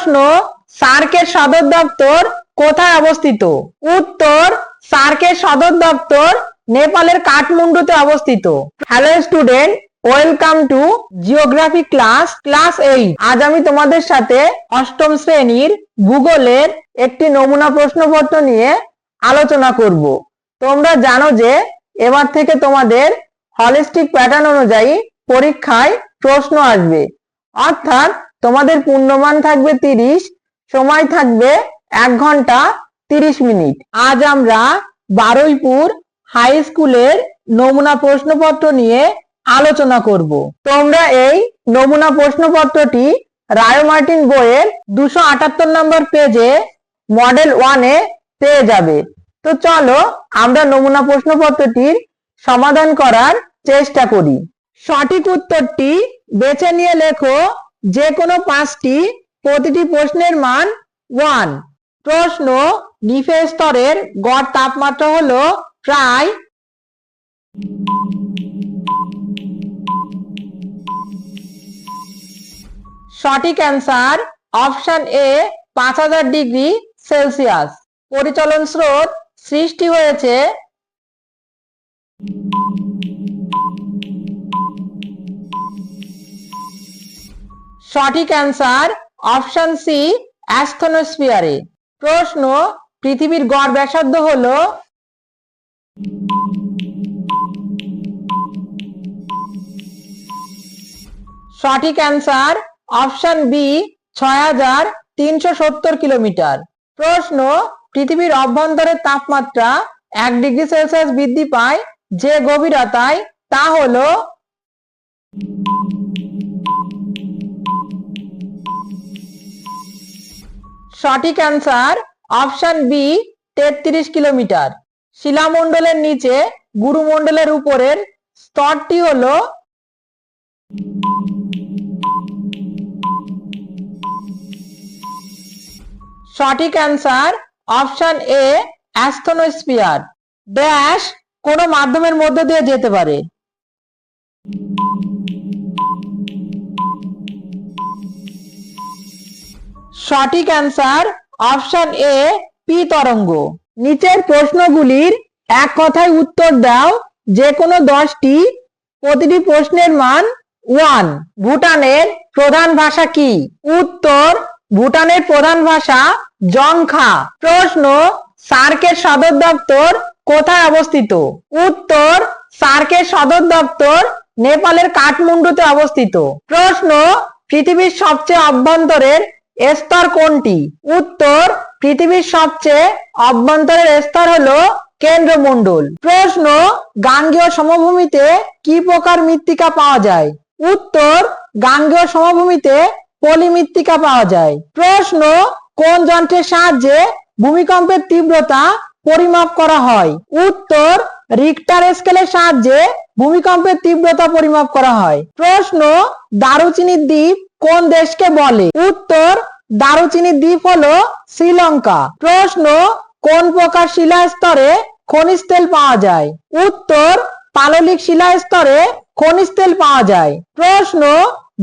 প্রশ্ন, সার্কের সদর দপ্তর কোথায় অবস্থিত? উত্তর, সার্কের সদর দপ্তর নেপালের কাঠমান্ডুতে অবস্থিত। Hello student welcome to geography class class eight আজ আমি তোমাদের সাথে অষ্টম শ্রেণির ভূগোলের একটি নমুনা প্রশ্নপত্র নিয়ে আলোচনা করব। তোমরা জানো যে, এবার থেকে তোমাদের হলিস্টিক প্যাটার্ন অনুযায়ী পরীক্ষায় প্রশ্ন আসবে। অর্থাৎ তোমাদের পূর্ণমান থাকবে তিরিশ, সময় থাকবে এক ঘণ্টা তিরিশ মিনিট। আজ আমরা বারুইপুর হাই স্কুলের নমুনা প্রশ্নপত্র নিয়ে আলোচনা করব। তোমরা এই নমুনা প্রশ্নপত্রটি রায় মার্টিন বইয়ের দুশো আটাত্তর নম্বর পেজে মডেল ওয়ানে পেয়ে যাবে। তো চলো আমরা নমুনা প্রশ্নপত্রটির সমাধান করার চেষ্টা করি। সঠিক উত্তরটি বেছে নিয়ে লেখো যে কোনো পাঁচটি প্রতিটি প্রশ্নের মান ওয়ান প্রশ্ন নিফে স্তরের গড় তাপমাত্রা হলো প্রায় সঠিক অ্যান্সার অপশন এ পাঁচ হাজার ডিগ্রি সেলসিয়াস পরিচলন স্রোত সৃষ্টি হয়েছে সঠিক অ্যান্সার অপশন সি অ্যাস্থনোস্ফিয়ারে প্রশ্ন, পৃথিবীর গড় ব্যাসার্ধ হল? সঠিক অ্যান্সার অপশন বি ছয় হাজার তিনশো সত্তর কিলোমিটার। প্রশ্ন, পৃথিবীর অভ্যন্তরের তাপমাত্রা এক ডিগ্রি সেলসিয়াস বৃদ্ধি পায় যে গভীরতায়, তা হলো? সঠিক অ্যান্সার অপশন বি তেত্রিশ কিলোমিটার। শিলামণ্ডলের নিচে গুরুমণ্ডলের উপরের স্তরটি হলো সঠিক answer option A asthenosphere dash কোনো মাধ্যমের মধ্য দিয়ে যেতে পারে। সঠিক অ্যান্সার অপশন এ পি তরঙ্গ। নিচের প্রশ্নগুলির এক কথায় উত্তর দাও, যে কোনো দশটি। প্রতিটি প্রশ্নের মান ওয়ান ভুটানের প্রধান ভাষা কি? উত্তর, ভুটানের প্রধান ভাষা জংখা। প্রশ্ন, সার্কের সদর দপ্তর কোথায় অবস্থিত? উত্তর, সার্কের সদর দপ্তর নেপালের কাঠমান্ডুতে অবস্থিত। প্রশ্ন, পৃথিবীর সবচেয়ে অভ্যন্তরের স্তর কোনটি? উত্তর, পৃথিবীর সবচেয়ে অভ্যন্তরের স্তর হলো কেন্দ্রমণ্ডল। প্রশ্ন, গাঙ্গেয় সমভূমিতে কি প্রকার মৃত্তিকা পাওয়া যায়? উত্তর, গাঙ্গেয় সমভূমিতে পলি মৃত্তিকা পাওয়া যায়। প্রশ্ন, কোন যন্ত্রের সাহায্যে ভূমিকম্পের তীব্রতা পরিমাপ করা হয়? উত্তর রিক্টার স্কেলের সাহায্যে ভূমিকম্পের তীব্রতা পরিমাপ করা হয়। প্রশ্ন, দারুচিনির দ্বীপ কোন দেশকে বলে? উত্তর দারুচিনি দ্বীপ হলো শ্রীলঙ্কা। প্রশ্ন, কোন প্রকার শিলা স্তরে খনিজ তেল পাওয়া যায়? উত্তর, পাললিক শিলা স্তরে খনিজ তেল পাওয়া যায়। প্রশ্ন,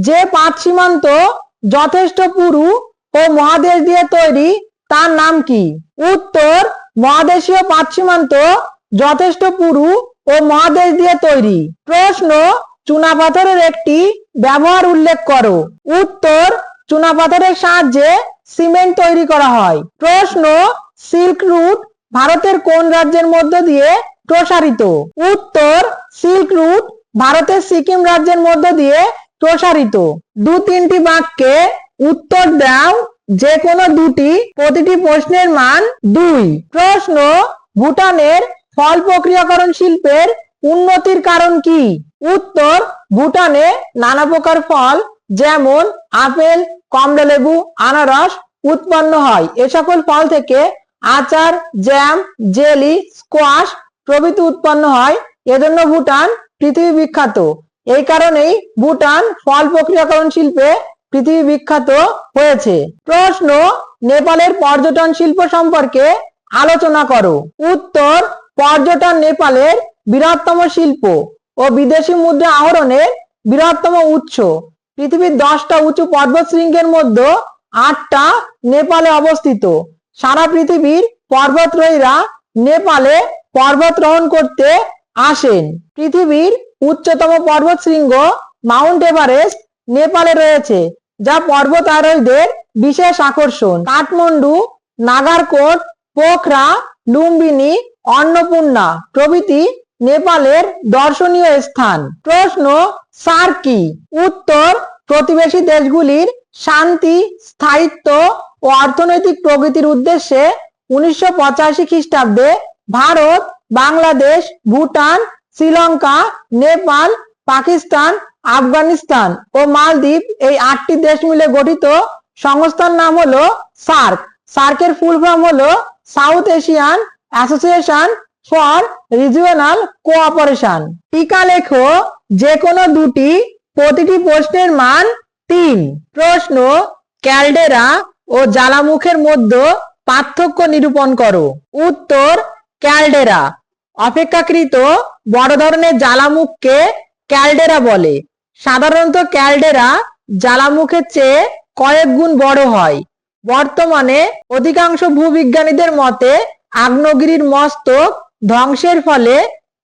যে পাঁচ সীমান্ত যথেষ্ট পুরু ও মহাদেশ দিয়ে তৈরি, তার নাম কি? উত্তর, মহাদেশীয় পাঁচ সীমান্ত যথেষ্ট পুরু ও মহাদেশ দিয়ে তৈরি। প্রশ্ন চুনাপাথরের একটি ব্যবহার উল্লেখ করো। উত্তর, চুনাপাথরের সাহায্যে সিমেন্ট তৈরি করা হয়। প্রশ্ন, সিল্ক রুট ভারতের কোন রাজ্যের মধ্য দিয়ে প্রসারিত? উত্তর, সিল্ক রুট ভারতের সিকিম রাজ্যের মধ্য দিয়ে প্রসারিত। দু তিনটি বাক্যে উত্তর দাও যে কোনো দুটি, প্রতিটি প্রশ্নের মান দুই। প্রশ্ন, ভুটানের ফল প্রক্রিয়াকরণ শিল্পের উন্নতির কারণ কি? উত্তর ভুটানে নানা প্রকার ফল, যেমন আপেল, কমলালেবু, আনারস উৎপন্ন হয়। এ সকল ফল থেকে আচার জ্যাম জেলি স্কোয়াশ প্রভৃতি উৎপন্ন হয়। এজন্য ভুটান পৃথিবী বিখ্যাত। এই কারণেই ভুটান ফল প্রক্রিয়াকরণ শিল্পে পৃথিবী বিখ্যাত হয়েছে। প্রশ্ন, নেপালের পর্যটন শিল্প সম্পর্কে আলোচনা করো। উত্তর, পর্যটন নেপালের বৃহত্তম শিল্প। ও বিদেশি মুদ্রা আহরণের বৃহত্তম উৎস। পৃথিবীর দশটা উঁচু পর্বত শৃঙ্গের মধ্যে আটটা নেপালে অবস্থিত। সারা পৃথিবীর পর্বতরোহীরা নেপালে পর্বতরোহণ করতে আসেন। পৃথিবীর উচ্চতম পর্বত শৃঙ্গ মাউন্ট এভারেস্ট নেপালে রয়েছে, যা পর্বত আরোহীদের বিশেষ আকর্ষণ। কাঠমান্ডু, নাগারকোট, পোখরা, লুম্বিনী, অন্নপূর্ণা প্রভৃতি নেপালের দর্শনীয় স্থান। প্রশ্ন সার কি? উত্তর, প্রতিবেশী দেশগুলির শান্তি, স্থায়িত্ব ও অর্থনৈতিক প্রগতির উদ্দেশ্যে উনিশশো পঁচাশি খ্রিস্টাব্দে ভারত, বাংলাদেশ, ভুটান, শ্রীলঙ্কা, নেপাল, পাকিস্তান, আফগানিস্তান ও মালদ্বীপ এই আটটি দেশ মিলে গঠিত সংস্থার নাম হলো সার্ক। সার্কের ফুল ফর্ম হলো South Asian Association for Regional Cooperation টিকা লেখো যে কোনো দুটি, প্রতিটি প্রশ্নের মান তিন। প্রশ্ন, ক্যালডেরা ও জ্বালামুখের মধ্যে পার্থক্য নিরূপণ করো। উত্তর, ক্যালডেরা। অপেক্ষাকৃত বড় ধরনের জ্বালামুখকে ক্যালডেরা বলে। সাধারণত ক্যালডেরা জ্বালামুখের চেয়ে কয়েক গুণ বড় হয়। বর্তমানে অধিকাংশ ভূবিজ্ঞানীদের মতে, আগ্নেয়গিরির মস্তক ধ্বংসের ফলে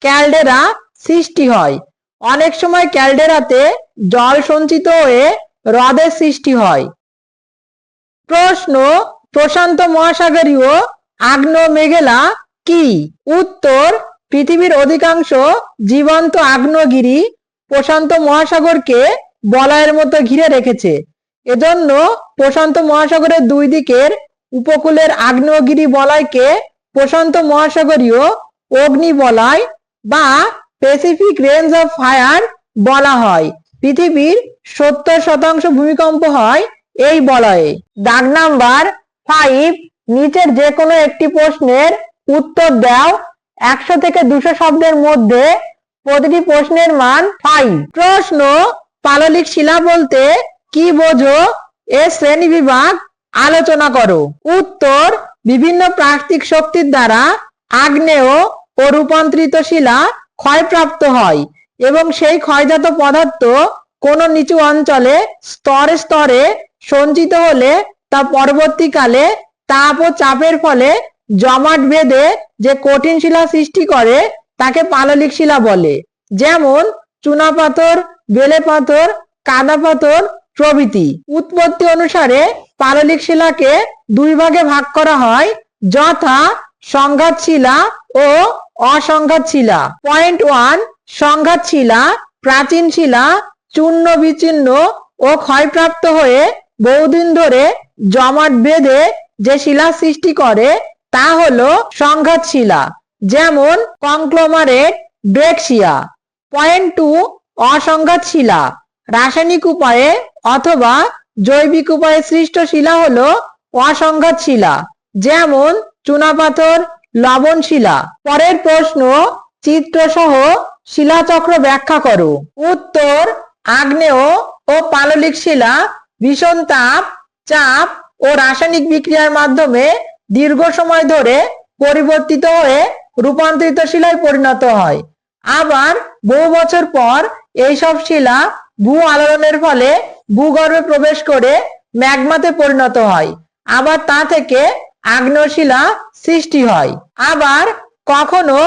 ক্যালডেরা সৃষ্টি হয়। অনেক সময় ক্যালডেরাতে জল সঞ্চিত হয়ে হ্রদের সৃষ্টি হয়। প্রশ্ন, প্রশান্ত মহাসাগরীয় আগ্নেয় মেঘেলা কি? উত্তর, পৃথিবীর অধিকাংশ জীবন্ত আগ্নেয়গিরি প্রশান্ত মহাসাগরকে বলয়ের মতো ঘিরে রেখেছে। এজন্য প্রশান্ত মহাসাগরের দুই দিকের উপকূলের আগ্নেয়গিরি বলয়কে প্রশান্ত মহাসাগরীয় অগ্নি বলয় বা প্যাসিফিক রেঞ্জ অফ ফায়ার বলা হয়। পৃথিবীর সত্তর শতাংশ ভূমিকম্প হয় এই বলয়ে। দাগ নাম্বার ফাইভ নিচের যে কোনো একটি প্রশ্নের উত্তর দাও। একশো থেকে দুশো শব্দের মধ্যে প্রতিটি প্রশ্নের মান ফাইভ প্রশ্ন পাললিক শিলা বলতে কি বোঝো? এ শ্রেণি বিভাগ আলোচনা করো। উত্তর বিভিন্ন প্রাকৃতিক শক্তির দ্বারা আগ্নেয় ও রূপান্তরিত শিলা ক্ষয়প্রাপ্ত হয় এবং সেই ক্ষয়জাত পদার্থ কোনো নিচু অঞ্চলে স্তরে স্তরে সঞ্চিত হলে তা পরবর্তীকালে তাপ ও চাপের ফলে জমাট বেঁধে যে কঠিন শিলা সৃষ্টি করে, তাকে পাললিক শিলা বলে। যেমন চুনাপাথর বেলে পাথর, কাদা পাথর প্রভৃতি। উৎপত্তি অনুসারে পাললিক শিলাকে দুই ভাগে ভাগ করা হয়, যথা সংঘাত শিলা ও অসংঘাত শিলা। পয়েন্ট ওয়ান সংঘাত শিলা, প্রাচীন শিলা, চূর্ণ বিচ্ছিন্ন ও ক্ষয়প্রাপ্ত হয়ে বহুদিন ধরে জমাট বেঁধে যে শিলা সৃষ্টি করে, তা হলো সংঘাত শিলা, যেমন কংক্লোমারেট, ব্রেকশিয়া। পয়েন্ট টু অসংঘাত শিলা, রাসায়নিক উপায়ে অথবা জৈবিক উপায়ে সৃষ্ট শিলা হলো অসংঘাত শিলা, যেমন চুনাপাথর, লবণ শিলা। পরের প্রশ্ন চিত্র সহ শিলাচক্র ব্যাখ্যা করো। উত্তর, আগ্নেয় ও পাললিক শিলা, ভীষণ তাপ, চাপ ও রাসায়নিক বিক্রিয়ার মাধ্যমে দীর্ঘ সময় ধরে পরিবর্তিত হয়ে রূপান্তরিত শিলায় পরিণত হয়। আবার বহু বছর পর এইসব শিলা ভূ আলোড়নের ফলে ভূগর্ভে প্রবেশ করে ম্যাগমাতে পরিণত হয়। আবার তা থেকে আগ্নেয় শিলা সৃষ্টি হয়। আবার কখনো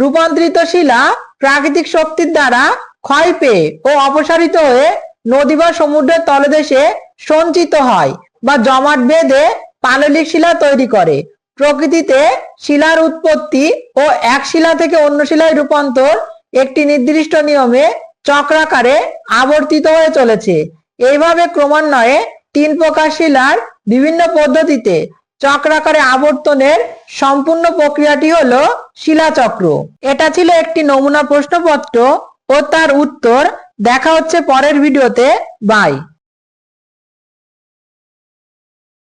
রূপান্তরিত শিলা প্রাকৃতিক শক্তির দ্বারা ক্ষয় পেয়ে ও অপসারিত হয়ে নদী বা সমুদ্রের তলদেশে সঞ্চিত হয় বা জমাট বেঁধে পাললিক শিলা তৈরি করে। প্রকৃতিতে শিলার উৎপত্তি ও এক শিলা থেকে অন্য শিলায় রূপান্তর একটি নির্দিষ্ট নিয়মে চক্রাকারে আবর্তিত হয়ে চলেছে। এইভাবে ক্রমান্বয়ে তিন প্রকার শিলার বিভিন্ন পদ্ধতিতে চক্রাকারে আবর্তনের সম্পূর্ণ প্রক্রিয়াটি হল শিলাচক্র। এটা ছিল একটি নমুনা প্রশ্নপত্র ও তার উত্তর দেখা হচ্ছে পরের ভিডিওতে। বাই